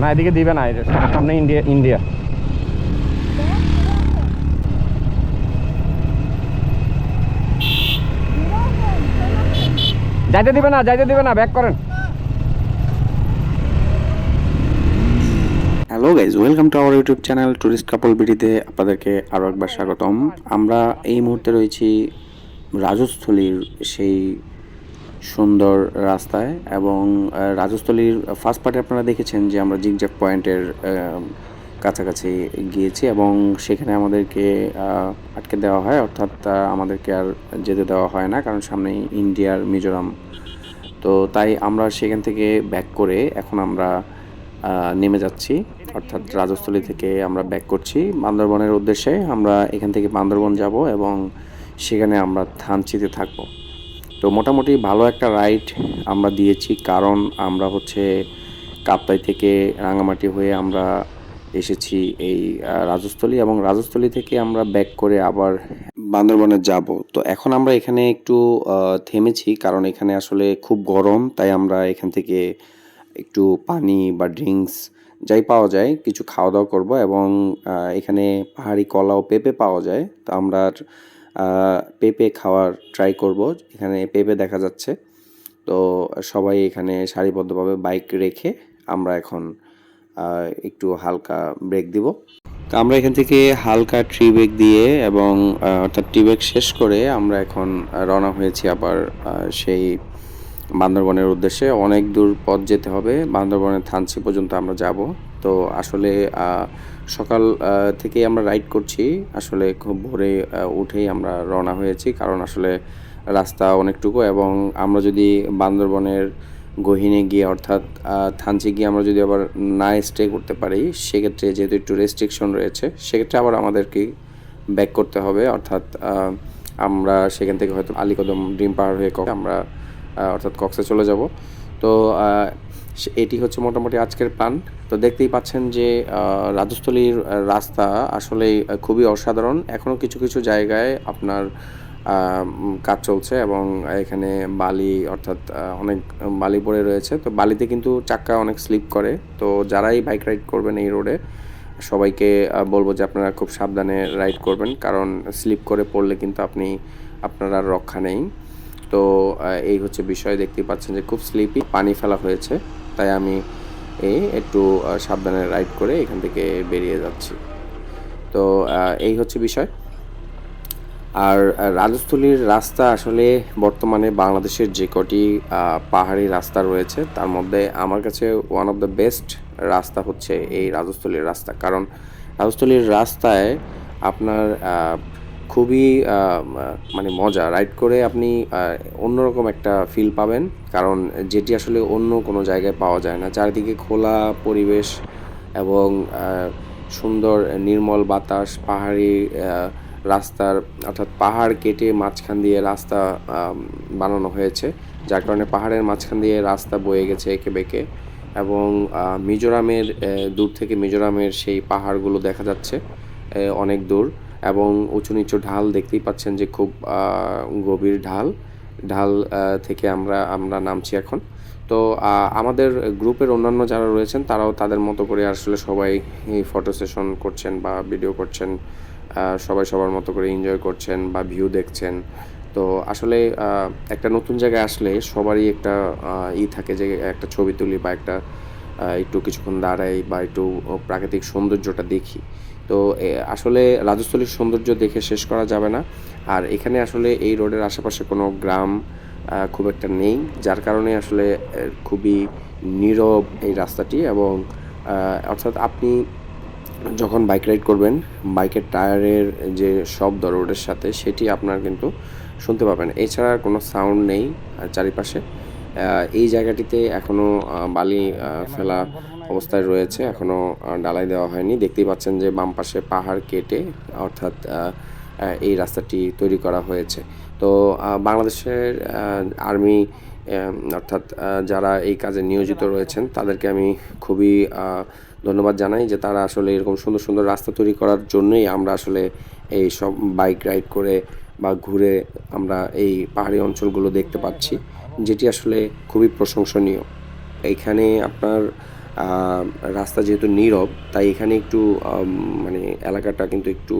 না, এদিকে দিবে না সামনে ইন্ডিয়া ইন্ডিয়া। যাইতে দিবে না, যাইতে দিবে না, ব্যাক করেন। Hello guys welcome to our YouTube channel tourist couple বিডিতে আপনাদেরকে আরও একবার স্বাগতম। আমরা এই মুহূর্তে রয়েছি রাজস্থলীর সেই সুন্দর রাস্তায় এবং রাজস্থলীর ফার্স্ট পার্টে আপনারা দেখেছেন যে আমরা জিগজ্যাক পয়েন্টের কাছাকাছি গিয়েছি এবং সেখানে আমাদেরকে আটকে দেওয়া হয়। অর্থাৎ আমাদেরকে আর যেতে দেওয়া হয় না কারণ সামনেই ইন্ডিয়ার মিজোরাম। তো তাই আমরা সেখান থেকে ব্যাক করে এখন আমরা নেমে যাচ্ছি। অর্থাৎ রাজস্থলী থেকে আমরা ব্যাক করছি। বান্দরবনের উদ্দেশ্যে আমরা এখান থেকে বান্দরবন যাব এবং সেখানে আমরা থানচিতে থাকব। তো মোটামুটি ভালো একটা রাইড আমরা দিয়েছি, কারণ আমরা হচ্ছে কাপ্তাই থেকে রাঙামাটি হয়ে আমরা এসেছি এই রাজস্থলী এবং রাজস্থলী থেকে আমরা ব্যাক করে আবার বান্দরবনে যাব। তো এখন আমরা এখানে একটু থেমেছি, কারণ এখানে আসলে খুব গরম, তাই আমরা এখান থেকে একটু পানি বা ড্রিঙ্কস যাই পাওয়া যায়, কিছু খাওয়া দাওয়া করব এবং এখানে পাহাড়ি কলা ও পেঁপে পাওয়া যায়। তো আমরা পেঁপে খাওয়ার ট্রাই করব। এখানে পেঁপে দেখা যাচ্ছে। তো সবাই এখানে সারিবদ্ধভাবে বাইক রেখে আমরা এখন একটু হালকা ব্রেক দিব। তো আমরা এখান থেকে হালকা ট্রি ব্রেক দিয়ে এবং অর্থাৎ ট্রি ব্রেক শেষ করে আমরা এখন রওনা হয়েছি আবার সেই বান্দরবনের উদ্দেশ্যে। অনেক দূর পথ যেতে হবে। বান্দরবনের থানচি পর্যন্ত আমরা যাব। তো আসলে সকাল থেকেই আমরা রাইড করছি। আসলে খুব ভোরে উঠেই আমরা রওনা হয়েছি। কারণ আসলে রাস্তা অনেকটুকু এবং আমরা যদি বান্দরবনের গহিনে গিয়ে অর্থাৎ থানচি গিয়ে আমরা যদি আবার না স্টে করতে পারি, সেক্ষেত্রে যেহেতু একটু রেস্ট্রিকশন রয়েছে, সেক্ষেত্রে আবার আমাদেরকে ব্যাক করতে হবে। অর্থাৎ আমরা সেখান থেকে হয়তো আলীকদম ডিম পাহাড় হয়ে আমরা অর্থাৎ কক্সে চলে যাব। তো এটি হচ্ছে মোটামুটি আজকের প্ল্যান। তো দেখতেই পাচ্ছেন যে রাজস্থলীর রাস্তা আসলে খুবই অসাধারণ। এখনও কিছু কিছু জায়গায় আপনার কাজ চলছে এবং এখানে বালি, অর্থাৎ অনেক বালি পড়ে রয়েছে। তো বালিতে কিন্তু চাক্কা অনেক স্লিপ করে। তো যারাই বাইক রাইড করবেন এই রোডে, সবাইকে বলব যে আপনারা খুব সাবধানে রাইড করবেন। কারণ স্লিপ করে পড়লে কিন্তু আপনি, আপনার আর রক্ষা নেই। তো এই হচ্ছে বিষয়। দেখতেই পাচ্ছেন যে খুব স্লিপি, পানি ফেলা হয়েছে। তাই আমি এই একটু সাবধানে রাইড করে এখান থেকে বেরিয়ে যাচ্ছি। তো এই হচ্ছে বিষয়। আর রাজস্থলীর রাস্তা আসলে বর্তমানে বাংলাদেশের যে কটি পাহাড়ি রাস্তা রয়েছে, তার মধ্যে আমার কাছে ওয়ান অফ দ্য বেস্ট রাস্তা হচ্ছে এই রাজস্থলীর রাস্তা। কারণ রাজস্থলীর রাস্তায় আপনার খুবই মানে মজা। রাইড করে আপনি অন্যরকম একটা ফিল পাবেন। কারণ যেটি আসলে অন্য কোনো জায়গায় পাওয়া যায় না। চারিদিকে খোলা পরিবেশ এবং সুন্দর নির্মল বাতাস, পাহাড়ি রাস্তার, অর্থাৎ পাহাড় কেটে মাঝখান দিয়ে রাস্তা বানানো হয়েছে। যার কারণে পাহাড়ের মাঝখান দিয়ে রাস্তা বয়ে গেছে এঁকে বেঁকে। এবং মিজোরামের দূর থেকে মিজোরামের সেই পাহাড়গুলো দেখা যাচ্ছে অনেক দূর। এবং উঁচু নিচু ঢাল দেখতেই পাচ্ছেন যে খুব গভীর ঢাল। ঢাল থেকে আমরা আমরা নামছি এখন। তো আমাদের গ্রুপের অন্যান্য যারা রয়েছেন, তারাও তাদের মতো করে আসলে সবাই ফটো সেশন করছেন বা ভিডিও করছেন সবাই সবার মতো করে এনজয় করছেন বা ভিউ দেখছেন। তো আসলে একটা নতুন জায়গায় আসলে সবারই একটা ই থাকে যে একটা ছবি তুলি বা একটা একটু কিছুক্ষণ দাঁড়াই বা একটু প্রাকৃতিক সৌন্দর্যটা দেখি। তো আসলে রাজস্থলীর সৌন্দর্য দেখে শেষ করা যাবে না। আর এখানে আসলে এই রোডের আশেপাশে কোনো গ্রাম খুব একটা নেই, যার কারণে আসলে খুবই নীরব এই রাস্তাটি এবং অর্থাৎ আপনি যখন বাইক রাইড করবেন, বাইকের টায়ারের যে শব্দ রোডের সাথে, সেটি আপনার কিন্তু শুনতে পাবেন। এছাড়া কোনো সাউন্ড নেই চারিপাশে। এই জায়গাটিতে এখনও বালি ফেলা অবস্থায় রয়েছে এখনও ডালাই দেওয়া হয়নি। দেখতেই পাচ্ছেন যে বাম পাশে পাহাড় কেটে অর্থাৎ এই রাস্তাটি তৈরি করা হয়েছে। তো বাংলাদেশের আর্মি অর্থাৎ যারা এই কাজে নিয়োজিত রয়েছেন তাদেরকে আমি খুবই ধন্যবাদ জানাই যে তারা আসলে এরকম সুন্দর সুন্দর রাস্তা তৈরি করার জন্যই আমরা আসলে এই সব বাইক রাইড করে বা ঘুরে আমরা এই পাহাড়ি অঞ্চলগুলো দেখতে পাচ্ছি যেটি আসলে খুবই প্রশংসনীয়। এইখানে আপনার রাস্তা যেহেতু নীরব, তাই এখানে একটু মানে এলাকাটা কিন্তু একটু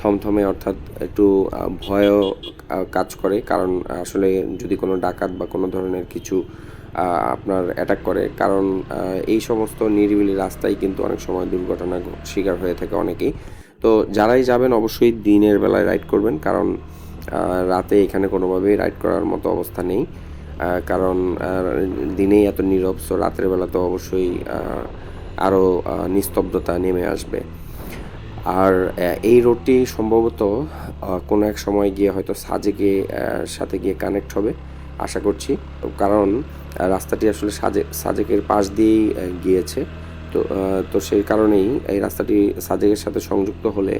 থমথমে, অর্থাৎ একটু ভয়ও কাজ করে। কারণ আসলে যদি কোনো ডাকাত বা কোনো ধরনের কিছু আপনার অ্যাটাক করে, কারণ এই সমস্ত নিরিবিলি রাস্তায় কিন্তু অনেক সময় দুর্ঘটনা শিকার হয়ে থাকে অনেকেই। তো যারাই যাবেন, অবশ্যই দিনের বেলায় রাইড করবেন, কারণ রাতে এখানে কোনোভাবেই রাইড করার মতো অবস্থা নেই। কারণ দিনেই এত নীরব সো রাতের বেলা তো অবশ্যই আরও নিস্তব্ধতা নেমে আসবে। আর এই রোডটি সম্ভবত কোনো এক সময় গিয়ে হয়তো সাজেকে সাথে গিয়ে কানেক্ট হবে, আশা করছি। কারণ রাস্তাটি আসলে সাজে, সাজেকের পাশ দিয়েই গিয়েছে। তো তো সেই কারণেই এই রাস্তাটি সাজেকের সাথে সংযুক্ত হলে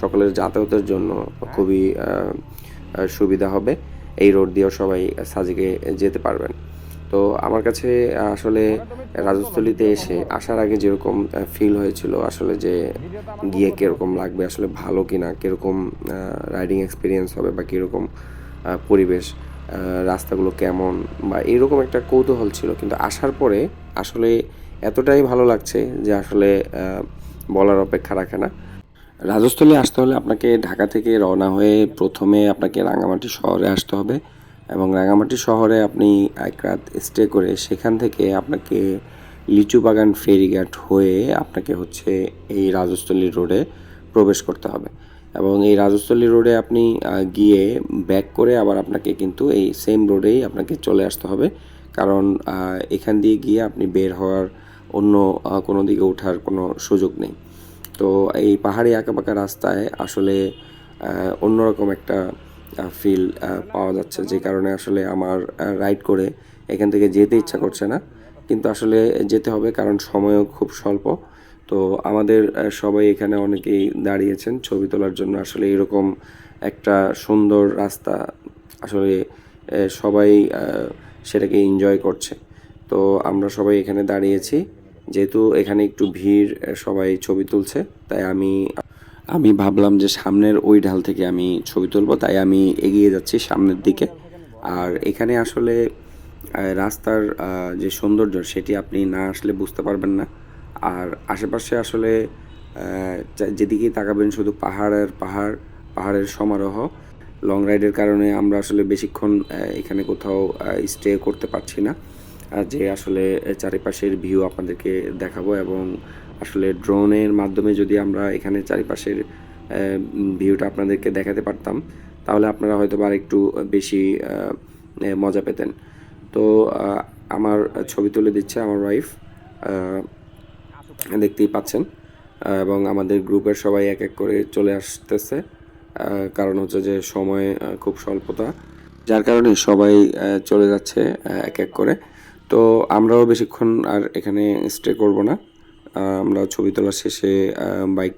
সকলের যাতায়াতের জন্য খুবই সুবিধা হবে। এই রোড দিয়েও সবাই সাজেকে যেতে পারবেন। তো আমার কাছে আসলে রাজস্থলীতে এসে আসার আগে যেরকম ফিল হয়েছিল আসলে যে গিয়ে কীরকম লাগবে, আসলে ভালো কি না কীরকম রাইডিং এক্সপিরিয়েন্স হবে বা কীরকম পরিবেশ রাস্তাগুলো কেমন বা এরকম একটা কৌতূহল ছিল। কিন্তু আসার পরে আসলে এতটাই ভালো লাগছে যে আসলে বলার অপেক্ষা রাখে না। রাজস্থলী আসতে হলে আপনাকে ঢাকা থেকে রওনা হয়ে প্রথমে আপনাকে রাঙামাটি শহরে আসতে হবে এবং রাঙামাটি শহরে আপনি এক রাত স্টে করে সেখান থেকে আপনাকে লিচু বাগান ফেরিঘাট হয়ে আপনাকে হচ্ছে এই রাজস্থলী রোডে প্রবেশ করতে হবে। এবং এই রাজস্থলী রোডে আপনি গিয়ে ব্যাক করে আবার আপনাকে কিন্তু এই সেম রোডেই আপনাকে চলে আসতে হবে। কারণ এখান দিয়ে গিয়ে আপনি বের হওয়ার অন্য কোনো দিকে ওঠার কোনো সুযোগ নেই। তো এই পাহাড়ি আঁকাবাঁকা রাস্তায় আসলে অন্যরকম একটা ফিল পাওয়া যাচ্ছে। যে কারণে আসলে আমার রাইড করে এখান থেকে যেতে ইচ্ছা করছে না। কিন্তু আসলে যেতে হবে কারণ সময়ও খুব স্বল্প। তো আমাদের সবাই এখানে অনেকেই দাঁড়িয়েছেন ছবি তোলার জন্য। আসলে এরকম একটা সুন্দর রাস্তা আসলে সবাই সেটাকে এনজয় করছে। তো আমরা সবাই এখানে দাঁড়িয়েছি। যেহেতু এখানে একটু ভিড় সবাই ছবি তুলছে, তাই আমি আমি ভাবলাম যে সামনের ওই ঢাল থেকে আমি ছবি তুলবো, তাই আমি এগিয়ে যাচ্ছি সামনের দিকে। আর এখানে আসলে রাস্তার যে সৌন্দর্য সেটি আপনি না আসলে বুঝতে পারবেন না। আর আশেপাশে আসলে যেদিকেই তাকাবেন শুধু পাহাড়ের পাহাড়, পাহাড়ের সমারোহ। লং রাইডের কারণে আমরা আসলে বেশিক্ষণ এখানে কোথাও স্টে করতে পারছি না। যে আসলে চারিপাশের ভিউ আপনাদেরকে দেখাবো এবং আসলে ড্রোনের মাধ্যমে যদি আমরা এখানে চারিপাশের ভিউটা আপনাদেরকে দেখাতে পারতাম, তাহলে আপনারা হয়তো বা একটু বেশি মজা পেতেন। তো আমার ছবি তুলে দিচ্ছে আমার ওয়াইফ দেখতেই পাচ্ছেন এবং আমাদের গ্রুপের সবাই এক এক করে চলে আসতেছে কারণ হচ্ছে যে সময় খুব স্বল্পতা, যার কারণে সবাই চলে যাচ্ছে এক এক করে। তো আমরাও বেশিক্ষণ আর এখানে স্টে করব না। আমরা ছবি তোলা শেষে বাইক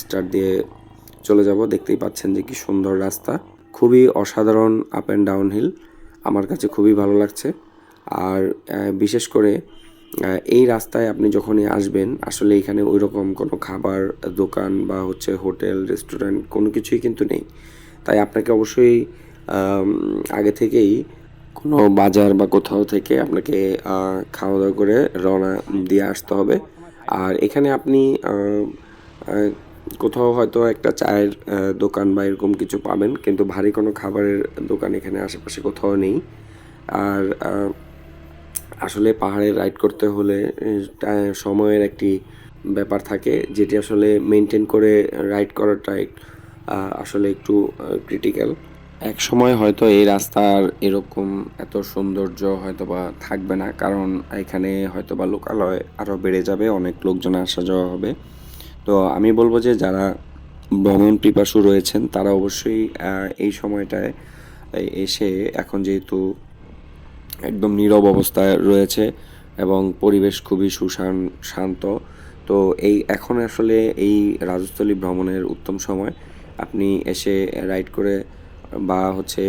স্টার্ট দিয়ে চলে যাব। দেখতেই পাচ্ছেন যে কি সুন্দর রাস্তা। খুবই অসাধারণ আপ অ্যান্ড ডাউন হিল আমার কাছে খুবই ভালো লাগছে। আর বিশেষ করে এই রাস্তায় আপনি যখনই আসবেন, আসলে এখানে ওই রকম কোনো খাবার দোকান বা হচ্ছে হোটেল রেস্টুরেন্ট কোনো কিছুই কিন্তু নেই। তাই আপনাকে অবশ্যই আগে থেকেই কোনো বাজার বা কোথাও থেকে আপনাকে খাওয়া দাওয়া করে রওনা দিয়ে আসতে হবে। আর এখানে আপনি কোথাও হয়তো একটা চায়ের দোকান বা এরকম কিছু পাবেন কিন্তু ভারী কোনো খাবারের দোকান এখানে আশেপাশে কোথাও নেই। আর আসলে পাহাড়ে রাইড করতে হলে সময়ের একটি ব্যাপার থাকে যেটি আসলে মেনটেন করে রাইড করাটাই আহ, আসলে একটু ক্রিটিক্যাল। এক সময় হয়তো এই রাস্তার এরকম এত সৌন্দর্য হয়তো বা থাকবে না, কারণ এখানে হয়তো বা লোকালয় আরও বেড়ে যাবে, অনেক লোকজন আসা যাওয়া হবে। তো আমি বলব যে যারা ভ্রমণ পিপাসু রয়েছেন, তারা অবশ্যই এই সময়টায় এসে এখন যেহেতু একদম নীরব অবস্থায় রয়েছে এবং পরিবেশ খুবই সুশান, শান্ত, তো এই এখন আসলে এই রাজস্থলী ভ্রমণের উত্তম সময়। আপনি এসে রাইড করে বা হচ্ছে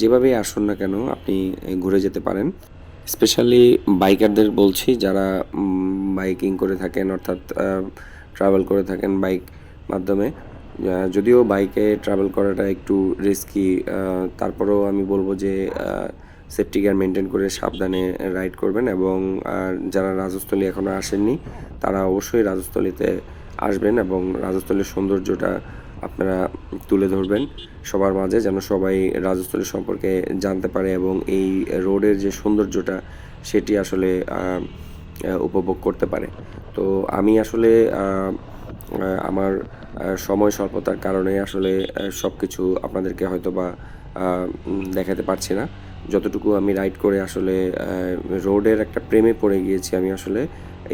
যেভাবেই আসুন না কেন, আপনি ঘুরে যেতে পারেন। স্পেশালি বাইকারদের বলছি যারা বাইকিং করে থাকেন, অর্থাৎ ট্রাভেল করে থাকেন বাইক মাধ্যমে। যদিও বাইকে ট্রাভেল করাটা একটু রিস্কি তারপরেও আমি বলব যে সেফটি গিয়ার মেনটেন করে সাবধানে রাইড করবেন এবং যারা রাজস্থলী এখনও আসেননি, তারা অবশ্যই রাজস্থলীতে আসবেন এবং রাজস্থলীর সৌন্দর্যটা আপনারা তুলে ধরবেন সবার মাঝে যেন সবাই রাজস্থলী সম্পর্কে জানতে পারে এবং এই রোডের যে সৌন্দর্যটা সেটি আসলে উপভোগ করতে পারে। তো আমি আসলে আমার সময় স্বল্পতার কারণে আসলে সব কিছু আপনাদেরকে হয়তো বা দেখাতে পারছি না। যতটুকু আমি রাইড করে আসলে রোডের একটা প্রেমে পড়ে গিয়েছি আমি আসলে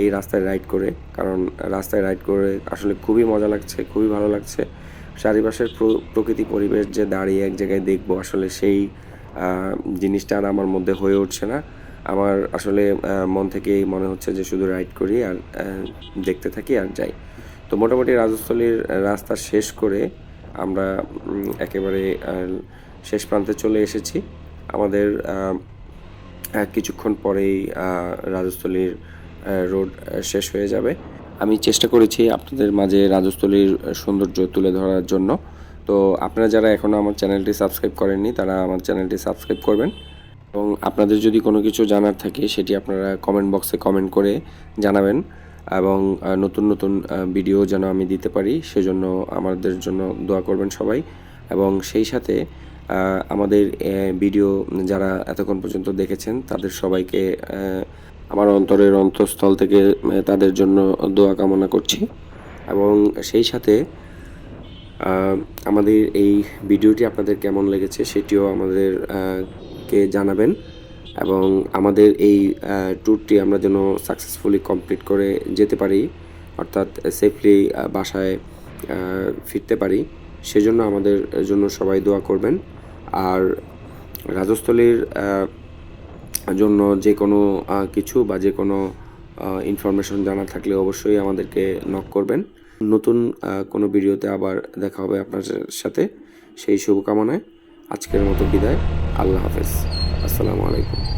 এই রাস্তায় রাইড করে। কারণ রাস্তায় রাইড করে আসলে খুবই মজা লাগছে, খুবই ভালো লাগছে। চারিপাশের প্র- প্রকৃতি পরিবেশ যে দাঁড়িয়ে এক জায়গায় দেখব, আসলে সেই জিনিসটা আর আমার মধ্যে হয়ে উঠছে না। আমার আসলে মন থেকেই মনে হচ্ছে যে শুধু রাইড করি আর দেখতে থাকি আর যাই। তো মোটামুটি রাজস্থলীর রাস্তা শেষ করে আমরা একেবারে শেষ প্রান্তে চলে এসেছি। আমাদের কিছুক্ষণ পরেই রাজস্থলীর রোড শেষ হয়ে যাবে। আমি চেষ্টা করেছি আপনাদের মাঝে রাজস্থলীর সৌন্দর্য তুলে ধরার জন্য। তো আপনারা যারা এখনও আমার চ্যানেলটি সাবস্ক্রাইব করেননি, তারা আমার চ্যানেলটি সাবস্ক্রাইব করবেন। এবং আপনাদের যদি কোনো কিছু জানার থাকে, সেটি আপনারা কমেন্ট বক্সে কমেন্ট করে জানাবেন। এবং নতুন নতুন ভিডিও যেন আমি দিতে পারি, সেজন্য আমাদের জন্য দোয়া করবেন সবাই। এবং সেই সাথে আমাদের ভিডিও যারা এতক্ষণ পর্যন্ত দেখেছেন, তাদের সবাইকে আমার অন্তরের অন্তঃস্থল থেকে তাদের জন্য দোয়া কামনা করছি। এবং সেই সাথে আমাদের এই ভিডিওটি আপনাদের কেমন লেগেছে সেটিও আমাদের কে জানাবেন। এবং আমাদের এই ট্যুরটি আমরা যেন সাকসেসফুলি কমপ্লিট করে যেতে পারি, অর্থাৎ সেফলি বাসায় ফিরতে পারি, সেজন্য আমাদের জন্য সবাই দোয়া করবেন। আর রাজস্থলীর জন্য যে কোনো কিছু বা যে কোনো ইনফরমেশন জানা থাকলে অবশ্যই আমাদেরকে নক করবেন। নতুন কোনো ভিডিওতে আবার দেখা হবে আপনার সাথে। সেই শুভকামনায় আজকের মতো বিদায়। আল্লাহ হাফেজ। আসসালামু আলাইকুম।